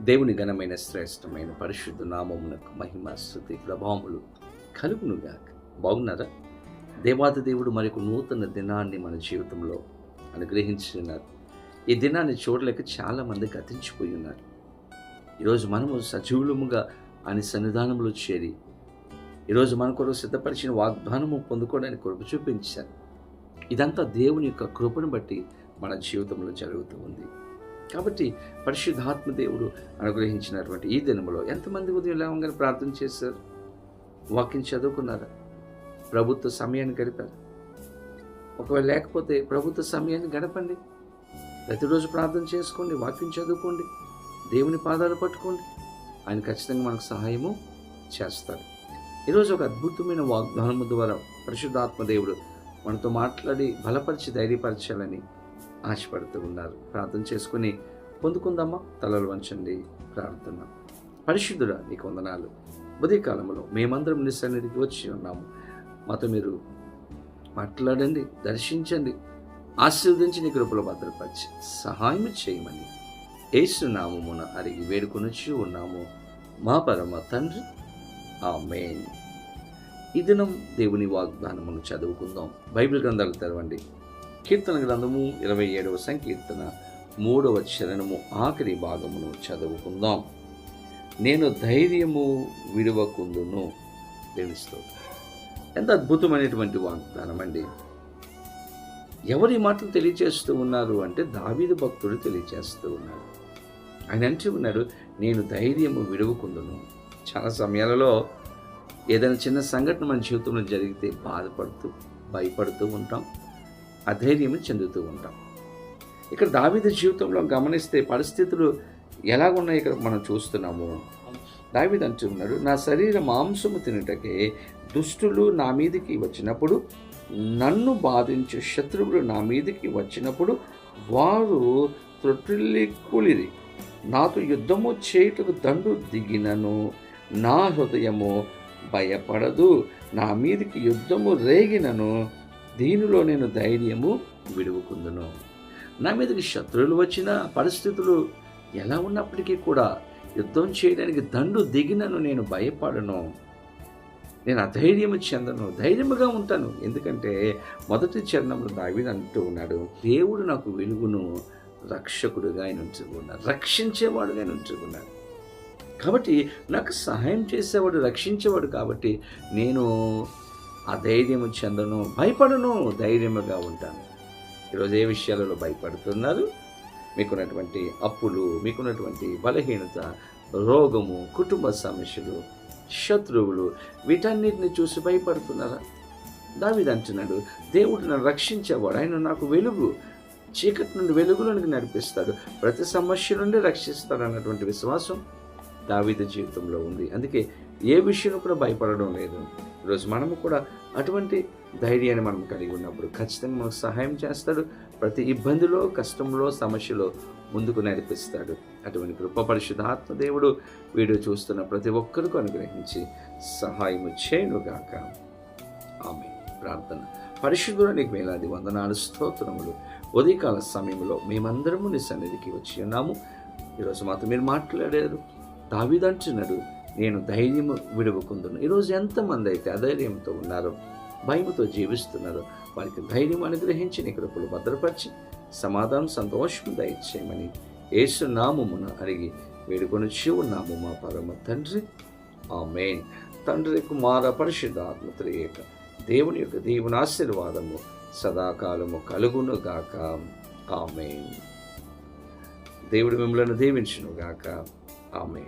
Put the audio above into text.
దేవుని ఘనమైన శ్రేష్టమైన పరిశుద్ధ నామమునకు మహిమ స్థుతి ప్రభావములు కలుగునుగా బాగున్నారా? దేవాది దేవుడు మరొక నూతన దినాన్ని మన జీవితంలో అనుగ్రహించున్నారు ఈ దినాన్ని చూడలేక చాలామంది గతించిపోయి ఉన్నారు. ఈరోజు మనము సజీవులముగా అని సన్నిధానంలో చేరి ఈరోజు మన కొరకు సిద్ధపరిచిన వాగ్దానము పొందుకోవడానికి కొరకు చూపించారు. ఇదంతా దేవుని యొక్క కృపను బట్టి మన జీవితంలో జరుగుతూ ఉంది. కాబట్టి పరిశుద్ధాత్మ దేవుడు అనుగ్రహించినటువంటి ఈ దినములో ఎంతమంది ఉదయం లేవగానే ప్రార్థన చేశారు? వాక్యం చదువుకున్నారా? ప్రభుత్వ సమయాన్ని గడిపారు? ఒకవేళ లేకపోతే ప్రభుత్వ సమయాన్ని గడపండి. ప్రతిరోజు ప్రార్థన చేసుకోండి వాక్యం చదువుకోండి దేవుని పాదాలు పట్టుకోండి. ఆయన ఖచ్చితంగా మనకు సహాయము చేస్తారు. ఈరోజు ఒక అద్భుతమైన వాగ్దానము ద్వారా పరిశుద్ధాత్మ దేవుడు మనతో మాట్లాడి బలపరిచి ధైర్యపరచాలని ఆశపడుతూ ఉన్నారు. ప్రార్థన చేసుకుని పొందుకుందామా? తలలు వంచండి. ప్రార్థన. పరిశుద్ధుడ నీకు వందనాలు. ఉదయకాలంలో మేమందరం నీ సన్నిధికి వచ్చి ఉన్నాము. మాతో మీరు మాట్లాడండి దర్శించండి. ఆశీర్వదించి నీ కృపలో భద్రపరిచి సహాయం చేయమని ఏసునామమున అడిగి వేడుకొనొచ్చి ఉన్నాము. మా పరమ తండ్రి. ఆ మెయిన్ ఈ దినం దేవుని వాగ్దానమును చదువుకుందాం. బైబిల్ గ్రంథాలు తెరవండి. కీర్తన గ్రంథము ఇరవై ఏడవ సంకీర్తన మూడవ చరణము ఆఖరి భాగమును చదువుకుందాం. నేను ధైర్యము విడవకుందును తెలుస్తూ ఎంత అద్భుతమైనటువంటి వాగ్దానం అండి. ఎవరి మాటలు తెలియచేస్తూ ఉన్నారు అంటే దావీదు భక్తుడు తెలియచేస్తూ ఉన్నారు ఆయన అంటూ ఉన్నాడు నేను ధైర్యము విడవకుందును చాలా సమయాలలో ఏదైనా చిన్న సంఘటన మన జీవితంలో జరిగితే బాధపడుతూ భయపడుతూ ఉంటాం. అధైర్యం చెందుతూ ఉంటాం. ఇక్కడ దావిద జీవితంలో గమనిస్తే పరిస్థితులు ఎలాగున్నాయి ఇక్కడ మనం చూస్తున్నాము? దావిద అంటున్నాడు నా శరీర మాంసము తినుటకే దుష్టులు నా మీదికి వచ్చినప్పుడు నన్ను బాధించే శత్రువులు నా మీదికి వచ్చినప్పుడు వారు త్రొట్టిల్లి కూలిరి. నాతో యుద్ధము చేయుటకు దండు దిగినను. నా హృదయము భయపడదు. నా మీదికి యుద్ధము రేగినను. దీనిలో నేను ధైర్యము విడువుకుందును. నా మీదకి శత్రువులు వచ్చిన పరిస్థితులు ఎలా ఉన్నప్పటికీ కూడా యుద్ధం చేయడానికి దండు దిగినను నేను భయపడను. నేను అధైర్యము చెందను ధైర్యముగా ఉంటాను. ఎందుకంటే మొదటి చరణంలో దావిని అంటూ ఉన్నాడు దేవుడు నాకు వెలుగును రక్షకుడుగా ఆయన ఉంచుకున్నాడు రక్షించేవాడుగా ఆయన ఉంచుకున్నాడు కాబట్టి నాకు సహాయం చేసేవాడు రక్షించేవాడు కాబట్టి నేను ఆ ధైర్యము చెందను భయపడను ధైర్యముగా ఉంటాను. ఈరోజు ఏ విషయాలలో భయపడుతున్నారు? మీకున్నటువంటి అప్పులు మీకున్నటువంటి బలహీనత రోగము కుటుంబ సమస్యలు శత్రువులు వీటన్నిటిని చూసి భయపడుతున్నారా? దావిది అంటున్నాడు దేవుడు నన్ను రక్షించేవాడు ఆయన నాకు వెలుగు చీకటి నుండి వెలుగులోనికి నడిపిస్తాడు ప్రతి సమస్య నుండి రక్షిస్తాడు అన్నటువంటి విశ్వాసం దావిద జీవితంలో ఉంది. అందుకే ఏ విషయంలో కూడా భయపడడం లేదు. ఈరోజు మనము కూడా అటువంటి ధైర్యాన్ని మనం కలిగి ఉన్నప్పుడు ఖచ్చితంగా మనకు సహాయం చేస్తాడు. ప్రతి ఇబ్బందిలో కష్టంలో సమస్యలో ముందుకు నడిపిస్తాడు. అటువంటి కృప పరిశుధాత్మ దేవుడు వీడియో చూస్తున్న ప్రతి ఒక్కరికి అనుగ్రహించి సహాయము చేయనుగాక. ఆమె ప్రార్థన. పరిశుద్ధుడు నీకు వేలాది వందనాలు స్తోత్రములు. ఉదయకాల సమయంలో మేమందరము నీ సన్నిధికి వచ్చి ఉన్నాము. ఈరోజు మాతో మీరు మాట్లాడారు. దావిదంటున్నాడు నేను ధైర్యము విడువకుందును. ఈరోజు ఎంతమంది అయితే అధైర్యంతో ఉన్నారో భయముతో జీవిస్తున్నారో వారికి ధైర్యం అనుగ్రహించి నీ కృపలు భద్రపరిచి సమాధానం సంతోషం దయచేయమని యేసు నామమున అడిగి వేడుకొని ఉన్నాము మా పరమ తండ్రి. ఆ మెయిన్ తండ్రి కుమార పరిశుద్ధాత్మ త్రియేక దేవుని యొక్క దేవుని ఆశీర్వాదము సదాకాలము కలుగును గాక. ఆమె దేవుడు మిమ్మల్ని దీవించునుగాక ఆమె